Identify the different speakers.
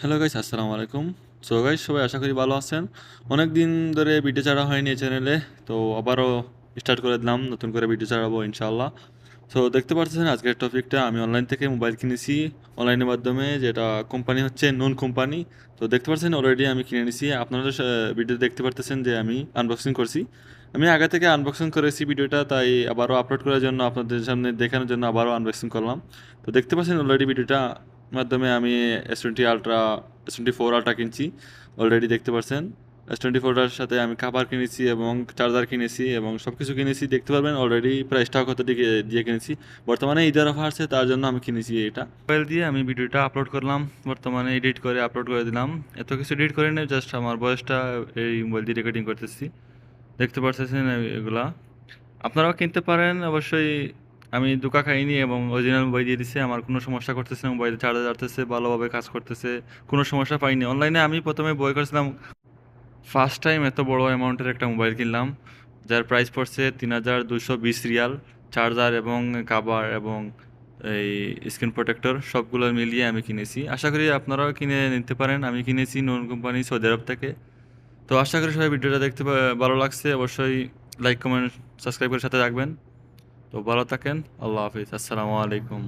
Speaker 1: Hello guys আসসালামু আলাইকুম so guys সবাই আশা করি ভালো আছেন। অনেক দিন ধরে ভিডিও ছাড়া হয়নি এই চ্যানেলে তো আবারও স্টার্ট করে দিলাম, নতুন করে ভিডিও ছাড়াবো ইনশাআল্লাহ। সো দেখতে পাচ্ছেন আজকের টপিকটা আমি অনলাইন থেকে মোবাইল কিনেছি। অনলাইনের মাধ্যমে যেটা কোম্পানি হচ্ছে নুন কোম্পানি তো দেখতে পাচ্ছেন অলরেডি আমি কিনে নিছি। আপনারা ভিডিও দেখতে পারতেছেন যে আমি আনবক্সিং করছি। আমি আগে থেকে আনবক্সিং করেছি ভিডিওটা তাই আবারও আপলোড করার জন্য আপনাদের সামনে দেখানোর জন্য আবারও আনবক্সিং করলাম। তো দেখতে পাচ্ছেন অলরেডি ভিডিওটা মাধ্যমে আমি S twenty ultra S twenty four ultra কিনছি অলরেডি দেখতে পাচ্ছেন এস টোয়েন্টি ফোরটার সাথে আমি কাভার কিনেছি এবং চার্জার কিনেছি এবং সব কিছু কিনেছি, দেখতে পারবেন অলরেডি প্রাইসটাও কত দিকে দিয়ে কিনেছি। বর্তমানে ঈদের অফার আছে, তার জন্য আমি কিনেছি এটা। মোবাইল দিয়ে আমি ভিডিওটা আপলোড করলাম, বর্তমানে এডিট করে আপলোড করে দিলাম। এত কিছু এডিট করে নেই জাস্ট আমার বয়সটা এই মোবাইল দিয়ে রেকর্ডিং করতেছি। দেখতে পারতেছেন এগুলা। আপনারাও কিনতে পারেন, অবশ্যই আমি দুকা খাইনি এবং অরিজিনাল বই দিয়ে দিছে, আমার কোনো সমস্যা করতেছে না মোবাইল চার্জ আসতেছে ভালোভাবে কাজ করতেছে, কোনো সমস্যা পাইনি। অনলাইনে আমি প্রথমে বই করেছিলাম ফার্স্ট টাইম এত বড় অ্যামাউন্টের একটা মোবাইল কিনলাম, যার প্রাইস পড়ছে তিন হাজার দুশো বিশ রিয়াল চার্জার এবং কাভার এবং এই স্ক্রিন প্রোটেক্টর সবগুলো মিলিয়ে আমি কিনেছি। আশা করি আপনারাও কিনে নিতে পারেন। আমি কিনেছি নন কোম্পানি সৌদি আরব থেকে। তো আশা করি সবাই ভিডিওটা দেখতে ভালো লাগছে। অবশ্যই লাইক কমেন্ট সাবস্ক্রাইব করে সাথে রাখবেন তো ভালো থাকেন আল্লাহ হাফিজ আসসালামু আলাইকুম